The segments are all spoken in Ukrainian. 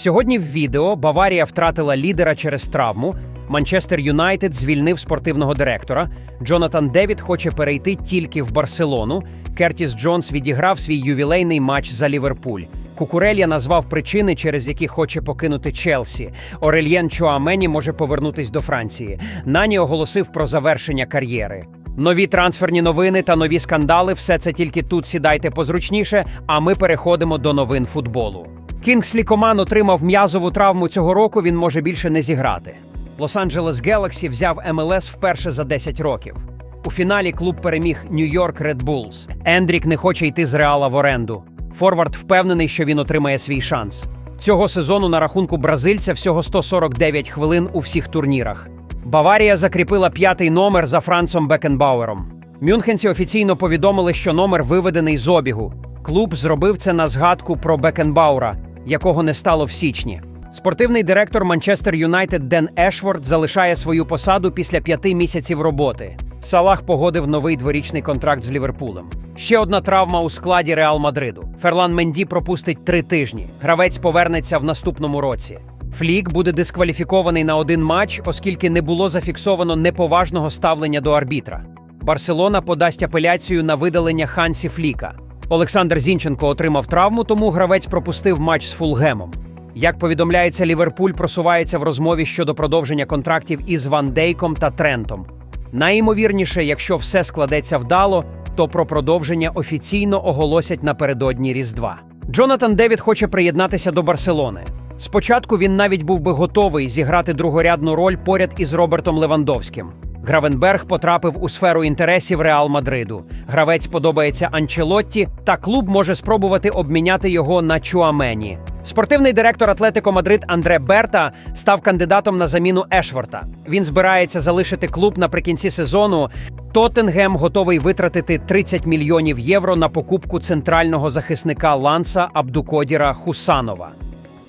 Сьогодні в відео Баварія втратила лідера через травму. Манчестер Юнайтед звільнив спортивного директора. Джонатан Девід хоче перейти тільки в Барселону. Кертіс Джонс відіграв свій ювілейний матч за Ліверпуль. Кукурелья назвав причини, через які хоче покинути Челсі. Орельєн Чуамені може повернутись до Франції. Нані оголосив про завершення кар'єри. Нові трансферні новини та нові скандали все це тільки тут сідайте позручніше, а ми переходимо до новин футболу. Кінгслі Коман отримав м'язову травму цього року, він може більше не зіграти. Лос-Анджелес Гелаксі взяв МЛС вперше за 10 років. У фіналі клуб переміг Нью-Йорк Ред Буллс. Ендрік не хоче йти з Реала в оренду. Форвард впевнений, що він отримає свій шанс. Цього сезону на рахунку бразильця всього 149 хвилин у всіх турнірах. Баварія закріпила п'ятий номер за Францом Бекенбауером. Мюнхенці офіційно повідомили, що номер виведений з обігу. Клуб зробив це на згадку про Бекенбаура, якого не стало в січні. Спортивний директор Манчестер Юнайтед Ден Ешворд залишає свою посаду після п'яти місяців роботи. Салах погодив новий дворічний контракт з Ліверпулем. Ще одна травма у складі Реал Мадриду. Ферлан Менді пропустить три тижні. Гравець повернеться в наступному році. Флік буде дискваліфікований на один матч, оскільки не було зафіксовано неповажного ставлення до арбітра. Барселона подасть апеляцію на видалення Хансі Фліка. Олександр Зінченко отримав травму, тому гравець пропустив матч з Фулгемом. Як повідомляється, Ліверпуль просувається в розмові щодо продовження контрактів із Ван Дейком та Трентом. Найімовірніше, якщо все складеться вдало, то про продовження офіційно оголосять напередодні Різдва. Джонатан Девід хоче приєднатися до Барселони. Спочатку він навіть був би готовий зіграти другорядну роль поряд із Робертом Левандовським. Гравенберг потрапив у сферу інтересів Реал Мадриду. Гравець подобається Анчелотті, та клуб може спробувати обміняти його на Чуамені. Спортивний директор Атлетико Мадрид Андре Берта став кандидатом на заміну Ешворта. Він збирається залишити клуб наприкінці сезону. Тоттенгем готовий витратити 30 мільйонів євро на покупку центрального захисника Ланса Абдукодіра Хусанова.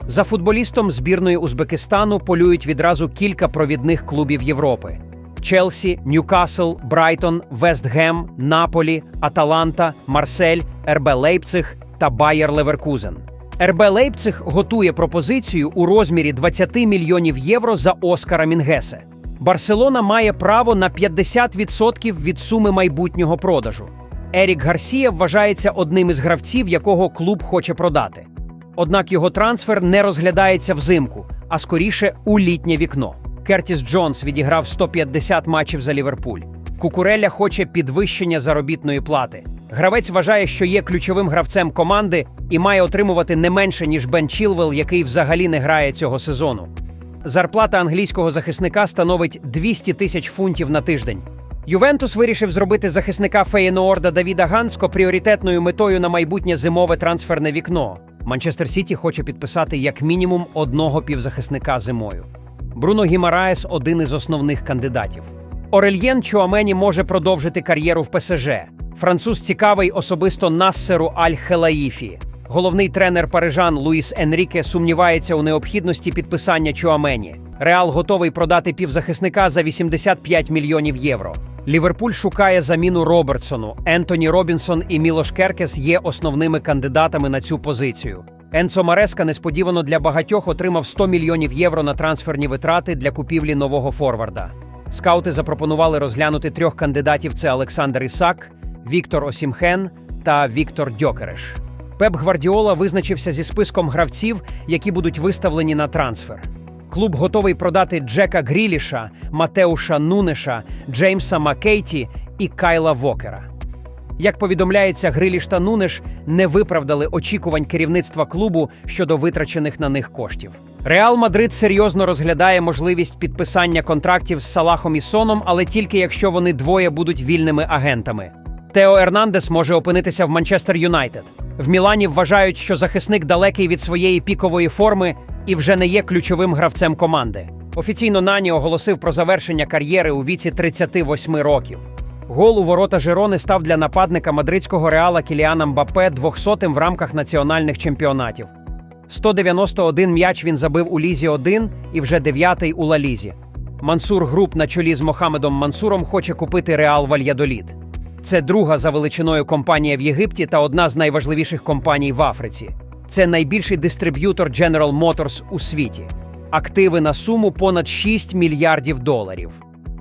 За футболістом збірної Узбекистану полюють відразу кілька провідних клубів Європи: Челсі, Ньюкасл, Брайтон, Вестгем, Наполі, Аталанта, Марсель, РБ Лейпциг та Байер Леверкузен. РБ Лейпциг готує пропозицію у розмірі 20 мільйонів євро за Оскара Мінгесе. Барселона має право на 50% від суми майбутнього продажу. Ерік Гарсія вважається одним із гравців, якого клуб хоче продати. Однак його трансфер не розглядається взимку, а скоріше у літнє вікно. Кертіс Джонс відіграв 150 матчів за Ліверпуль. Кукуреля хоче підвищення заробітної плати. Гравець вважає, що є ключовим гравцем команди і має отримувати не менше, ніж Бен Чілвел, який взагалі не грає цього сезону. Зарплата англійського захисника становить 200 тисяч фунтів на тиждень. Ювентус вирішив зробити захисника Феєноорда Давіда Ганско пріоритетною метою на майбутнє зимове трансферне вікно. Манчестер Сіті хоче підписати як мінімум одного півзахисника зимою. Бруно Гімараес один із основних кандидатів. Орельєн Чуамені може продовжити кар'єру в ПСЖ. Француз цікавий особисто Нассеру Аль-Хелаїфі. Головний тренер парижан Луїс Енріке сумнівається у необхідності підписання Чуамені. Реал готовий продати півзахисника за 85 мільйонів євро. Ліверпуль шукає заміну Робертсону. Ентоні Робінсон і Мілош Керкес є основними кандидатами на цю позицію. Енцо Мареска несподівано для багатьох отримав 100 мільйонів євро на трансферні витрати для купівлі нового форварда. Скаути запропонували розглянути трьох кандидатів: це Олександр Ісак, Віктор Осімхен та Віктор Дьокереш. Пеп Гвардіола визначився зі списком гравців, які будуть виставлені на трансфер. Клуб готовий продати Джека Гріліша, Матеуша Нунеша, Джеймса Маккейті і Кайла Вокера. Як повідомляється, Гриліш та не виправдали очікувань керівництва клубу щодо витрачених на них коштів. Реал Мадрид серйозно розглядає можливість підписання контрактів з Салахом і Соном, але тільки якщо вони двоє будуть вільними агентами. Тео Ернандес може опинитися в Манчестер Юнайтед. В Мілані вважають, що захисник далекий від своєї пікової форми і вже не є ключовим гравцем команди. Офіційно Нані оголосив про завершення кар'єри у віці 38 років. Гол у ворота Жерони став для нападника мадридського реала Кіліана Мбапе 200-тим в рамках національних чемпіонатів. 191 м'яч він забив у Лізі 1 і вже дев'ятий у Ла-Лізі. Мансур Груп на чолі з Мохамедом Мансуром хоче купити Реал Вальядолід. Це друга за величиною компанія в Єгипті та одна з найважливіших компаній в Африці. Це найбільший дистриб'ютор General Motors у світі. Активи на суму понад 6 мільярдів доларів.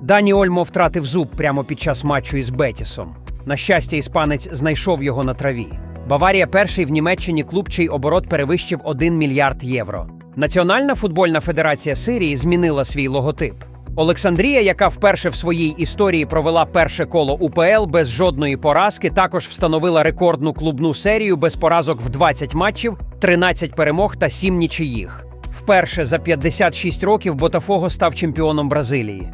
Дані Ольмо втратив зуб прямо під час матчу із Бетісом. На щастя, іспанець знайшов його на траві. Баварія перший в Німеччині клуб, чий оборот перевищив 1 мільярд євро. Національна футбольна федерація Сирії змінила свій логотип. Олександрія, яка вперше в своїй історії провела перше коло УПЛ без жодної поразки, також встановила рекордну клубну серію без поразок в 20 матчів, 13 перемог та 7 нічиїх. Вперше за 56 років Ботафого став чемпіоном Бразилії.